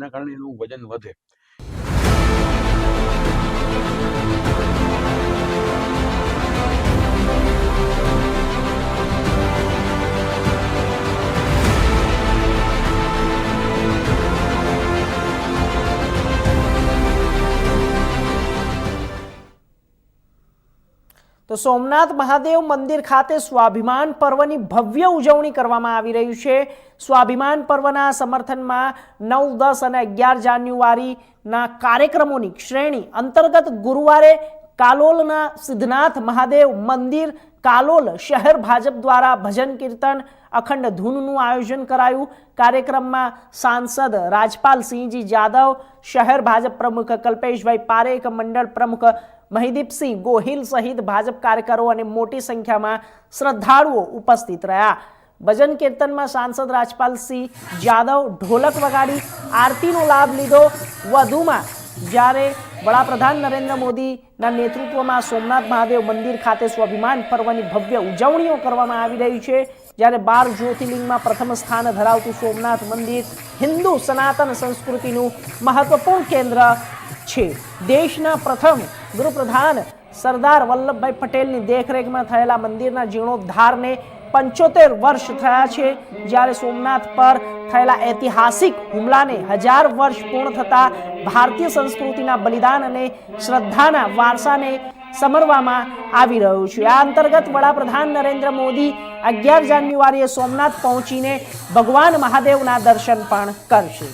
એના કારણે એનું વજન વધે. તો સોમનાથ મહાદેવ મંદિર ખાતે સ્વાભિમાન પર્વની ભવ્ય ઉજવણી કરવામાં આવી રહી છે. સ્વાભિમાન પર્વના સમર્થનમાં નવ, દસ અને અગિયાર જાન્યુઆરીના કાર્યક્રમોની શ્રેણી અંતર્ગત ગુરુવારે કાલોલના સિદ્ધનાથ મહાદેવ મંદિર, કાલોલ શહેર ભાજપ દ્વારા ભજન કીર્તન, અખંડ ધૂનનું આયોજન કરાયું. કાર્યક્રમમાં સાંસદ રાજપાલસિંહજી જાદવ, શહેર ભાજપ પ્રમુખ કલ્પેશભાઈ પારેખ, મંડળ પ્રમુખ મહિદીપસિંહ ગોહિલ સહિત ભાજપ કાર્યકરો અને મોટી સંખ્યામાં શ્રદ્ધાળુઓ ઉપસ્થિત રહ્યા. ભજન કીર્તનમાં સાંસદ રાજપાલસિંહ જાદવ ઢોલક વગાડી આરતીનો લાભ લીધો. વધુમાં જ્યારે વડાપ્રધાન નરેન્દ્ર મોદીના નેતૃત્વમાં સોમનાથ મહાદેવ મંદિર ખાતે સ્વાભિમાન પર્વની ભવ્ય ઉજવણીઓ કરવામાં આવી રહી છે, જ્યારે બાર જ્યોતિર્લિંગમાં પ્રથમ સ્થાન ધરાવતું સોમનાથ મંદિર હિન્દુ સનાતન સંસ્કૃતિનું મહત્વપૂર્ણ કેન્દ્ર છે. દેશના પ્રથમ ગૃહપ્રધાન સરદાર વલ્લભભાઈ પટેલની દેખરેખમાં થયેલા મંદિરના જીર્ણોદ્ધારને પંચોતેર વર્ષ થયા છે. જ્યારે સોમનાથ પર થયેલા ઐતિહાસિક હુમલાને હજાર વર્ષ પૂર્ણ થતા ભારતીય સંસ્કૃતિના બલિદાન અને શ્રદ્ધાના વારસાને સમરવામાં આવી રહ્યું છે. આ અંતર્ગત વડાપ્રધાન નરેન્દ્ર મોદી અગિયાર જાન્યુઆરીએ સોમનાથ પહોંચીને ભગવાન મહાદેવના દર્શન પણ કરશે.